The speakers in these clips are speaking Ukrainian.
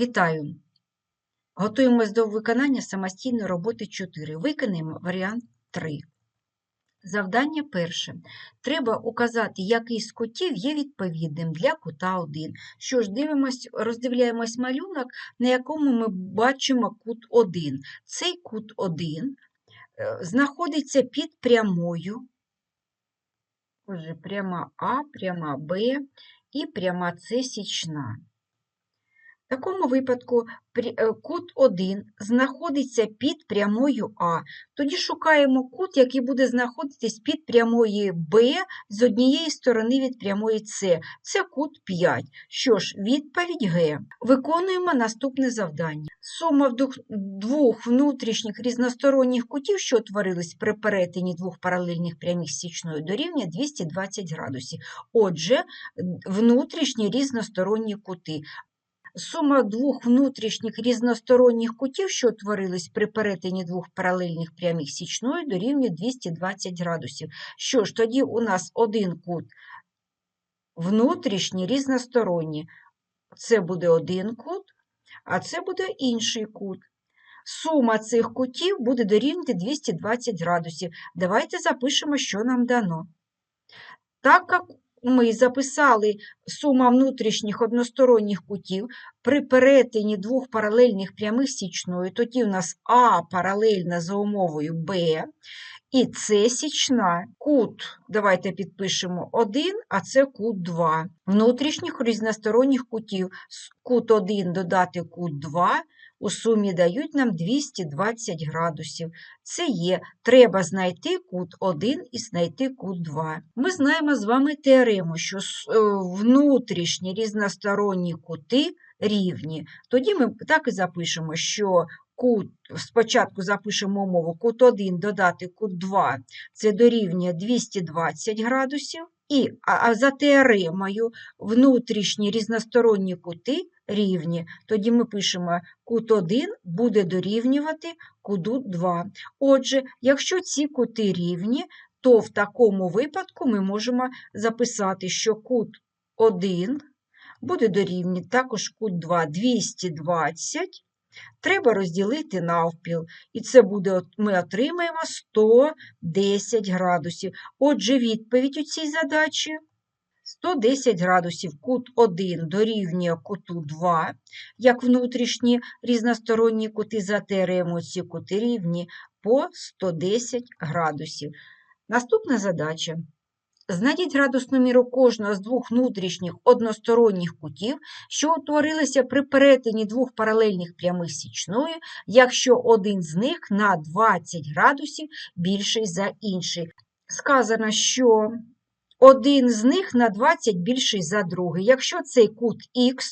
Вітаю! Готуємось до виконання самостійної роботи 4. Виконаємо варіант 3. Завдання перше. Треба указати, який з кутів є відповідним для кута 1. Що ж, дивимось, роздивляємось малюнок, на якому ми бачимо кут 1. Цей кут 1 е, знаходиться під прямою. Отже, пряма А, пряма Б і пряма С січна. В такому випадку е, кут 1 знаходиться під прямою А. Тоді шукаємо кут, який буде знаходитись під прямою Б з однієї сторони від прямої С. Це кут 5. Що ж, відповідь Г. Виконуємо наступне завдання. Сума двох внутрішніх різносторонніх кутів, що утворились при перетині двох паралельних прямих січною дорівнює 220 градусів. Отже, внутрішні різносторонні кути. Сума двох внутрішніх різносторонніх кутів, що утворились при перетині двох паралельних прямих січною, дорівнює 220 градусів. Що ж, тоді у нас один кут внутрішній різносторонній. Це буде один кут, а це буде інший кут. Сума цих кутів буде дорівнювати 220 градусів. Давайте запишемо, що нам дано. Так як ми записали сума внутрішніх односторонніх кутів при перетині двох паралельних прямих січною, тоді у нас А паралельна за умовою Б, і С січна. Кут, давайте підпишемо 1, а це кут 2. Внутрішніх різносторонніх кутів кут 1 додати кут 2 у сумі дають нам 220 градусів. Це є, треба знайти кут 1 і знайти кут 2. Ми знаємо з вами теорему, що е, внутрішні різносторонні кути рівні. Тоді ми так і запишемо, що кут, спочатку запишемо умову кут 1 додати кут 2, це дорівнює 220 градусів. І а, а за теоремою внутрішні різносторонні кути рівні. Тоді ми пишемо кут 1 буде дорівнювати куту 2. Отже, якщо ці кути рівні, то в такому випадку ми можемо записати, що кут 1 буде дорівнювати також кут 2 220. Треба розділити навпіл, і це буде, ми отримаємо 110 градусів. Отже, відповідь у цій задачі 110 градусів. Кут 1 дорівнює куту 2, як внутрішні різносторонні кути за ці кути рівні по 110 градусів. Наступна задача. Знайдіть градусну міру кожного з двох внутрішніх односторонніх кутів, що утворилися при перетині двох паралельних прямих січною, якщо один з них на 20 градусів більший за інший. Сказано, що один з них на 20 більший за другий. Якщо цей кут Х,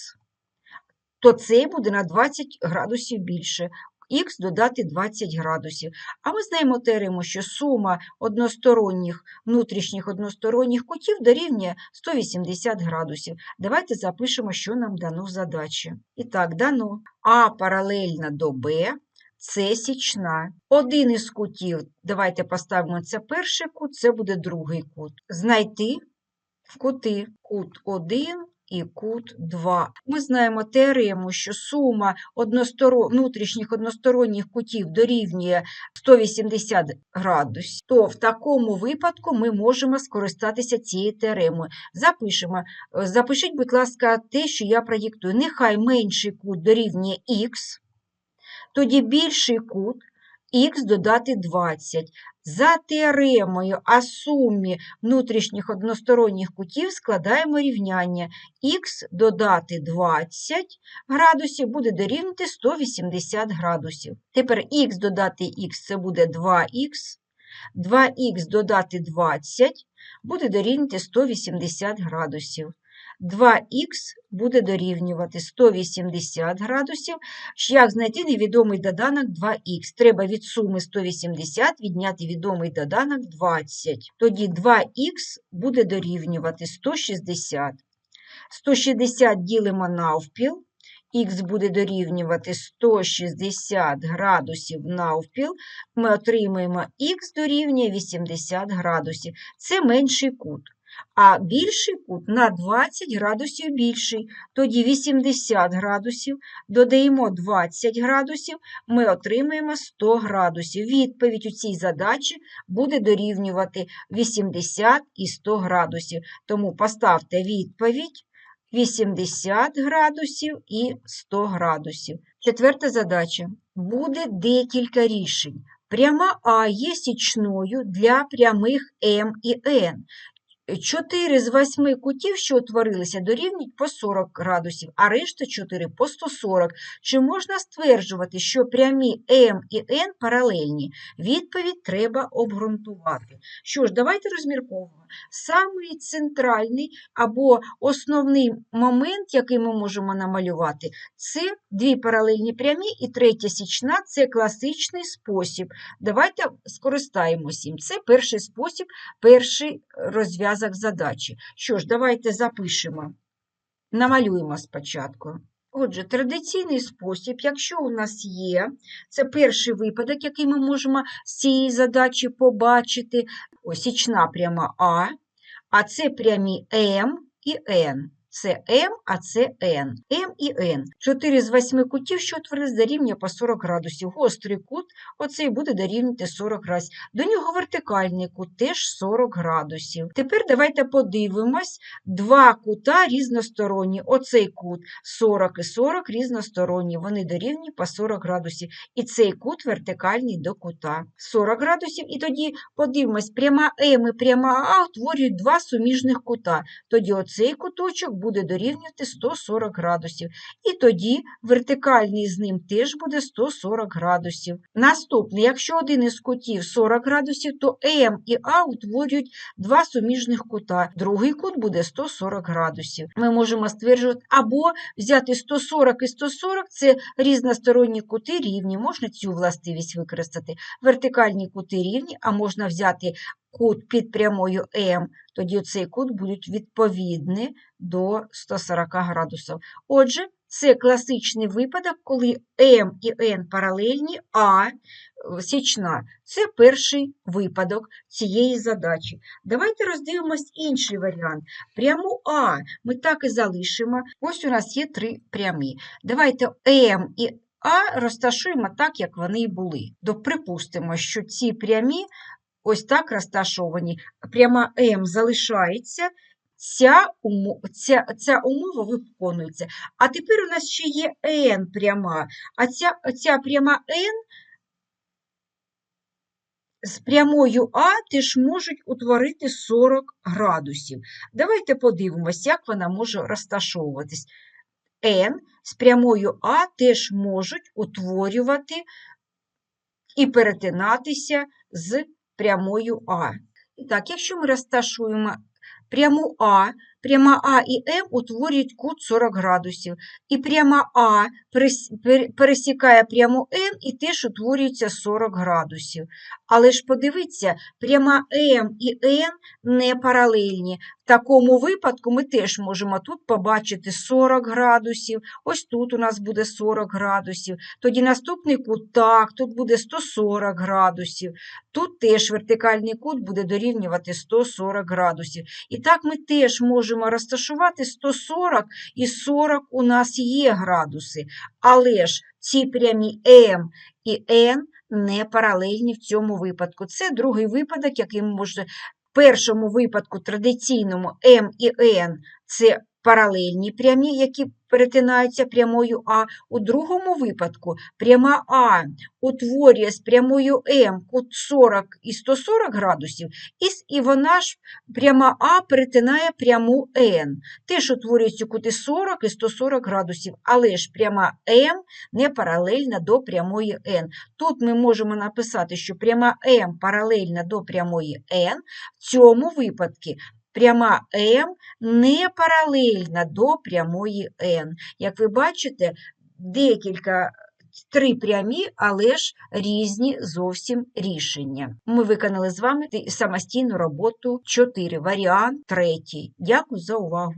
то цей буде на 20 градусів більше. Х додати 20 градусів. А ми знаємо теорему, що сума односторонніх, внутрішніх односторонніх кутів дорівнює 180 градусів. Давайте запишемо, що нам дано в задачі. І так, дано А паралельна до Б, С січна. Один із кутів, давайте поставимо це перший кут, це буде другий кут. Знайти в кути кут 1 і кут 2. Ми знаємо теорему, що сума односторо... внутрішніх односторонніх кутів дорівнює 180 градусів, то в такому випадку ми можемо скористатися цією теоремою. Запишемо. Запишіть, будь ласка, те, що я проєктую. Нехай менший кут дорівнює х, тоді більший кут х додати 20. За теоремою о сумі внутрішніх односторонніх кутів складаємо рівняння х додати 20 градусів буде дорівнювати 180 градусів. Тепер х додати х це буде 2х, 2х додати 20 буде дорівнювати 180 градусів. 2х буде дорівнювати 180 градусів. Як знайти невідомий доданок 2х? Треба від суми 180 відняти відомий доданок 20. Тоді 2х буде дорівнювати 160. 160 ділимо навпіл. Х буде дорівнювати 160 градусів навпіл. Ми отримаємо х дорівнює 80 градусів. Це менший кут. А більший кут на 20 градусів більший. Тоді 80 градусів, додаємо 20 градусів, ми отримаємо 100 градусів. Відповідь у цій задачі буде дорівнювати 80 і 100 градусів. Тому поставте відповідь 80 градусів і 100 градусів. Четверта задача. Буде декілька рішень. Пряма А є січною для прямих М і Н. Чотири з восьми кутів, що утворилися, дорівнюють по 40 градусів, а решта 4 по 140. Чи можна стверджувати, що прямі М і Н паралельні? Відповідь треба обґрунтувати. Що ж, давайте розмірковуємо. Самий центральний або основний момент, який ми можемо намалювати, це дві паралельні прямі і третя січна це класичний спосіб. Давайте скористаємося їм. Це перший спосіб, перший розв'язок задачі. Що ж, давайте запишемо, намалюємо спочатку. Отже, традиційний спосіб, якщо у нас є, це перший випадок, який ми можемо з цієї задачі побачити. Ось пряма А, а це прямі М і Н. Це М, а це Н. М і Н. 4 з 8 кутів, що утворились, дорівнює по 40 градусів. Гострий кут, оцей буде дорівнювати 40 градусів. До нього вертикальний кут теж 40 градусів. Тепер давайте подивимось. Два кута різносторонні. Оцей кут 40 і 40 різносторонні. Вони дорівнюють по 40 градусів. І цей кут вертикальний до кута. 40 градусів. І тоді подивимось, пряма М і пряма А утворюють два суміжних кута. Тоді оцей куточок буде дорівнювати 140 градусів. І тоді вертикальний з ним теж буде 140 градусів. Наступне, якщо один із кутів 40 градусів, то М і А утворюють два суміжних кута. Другий кут буде 140 градусів. Ми можемо стверджувати, або взяти 140 і 140 це різносторонні кути рівні. Можна цю властивість використати. Вертикальні кути рівні, а можна взяти кут під прямою М, тоді цей кут будуть відповідні до 140 градусів. Отже, це класичний випадок, коли М і Н паралельні, а е, січна. Це перший випадок цієї задачі. Давайте роздивимось інший варіант. Пряму А ми так і залишимо. Ось у нас є три прямі. Давайте М і А розташуємо так, як вони і були. Припустимо, що ці прямі ось так розташовані. Пряма М залишається, ця, умо- ця, ця умова виконується. А тепер у нас ще є N пряма, а ця, ця пряма N з прямою А теж можуть утворити 40 градусів. Давайте подивимось, як вона може розташовуватись. N з прямою А теж можуть утворювати і перетинатися з прямою А. І так, якщо ми розташуємо пряму А, пряма А і М утворюють кут 40 градусів. І пряма А пересікає пряму Н і теж утворюється 40 градусів. Але ж подивіться, пряма М і Н не паралельні. В такому випадку ми теж можемо тут побачити 40 градусів, ось тут у нас буде 40 градусів. Тоді наступний кут так, тут буде 140 градусів. Тут теж вертикальний кут буде дорівнювати 140 градусів. І так ми теж можемо розташувати 140 і 40 у нас є градуси. Але ж ці прямі М і Н не паралельні в цьому випадку. Це другий випадок, який ми можемо. В першому випадку традиційному М і Н це паралельні прямі, які перетинаються прямою А. У другому випадку пряма А утворює з прямою М кут 40 і 140 градусів, і, вона ж пряма А перетинає пряму Н. Теж утворюються кути 40 і 140 градусів, але ж пряма М не паралельна до прямої Н. Тут ми можемо написати, що пряма М паралельна до прямої Н. В цьому випадку пряма М не паралельна до прямої Н. Як ви бачите, декілька три прямі, але ж різні зовсім рішення. Ми виконали з вами самостійну роботу 4, варіант третій. Дякую за увагу.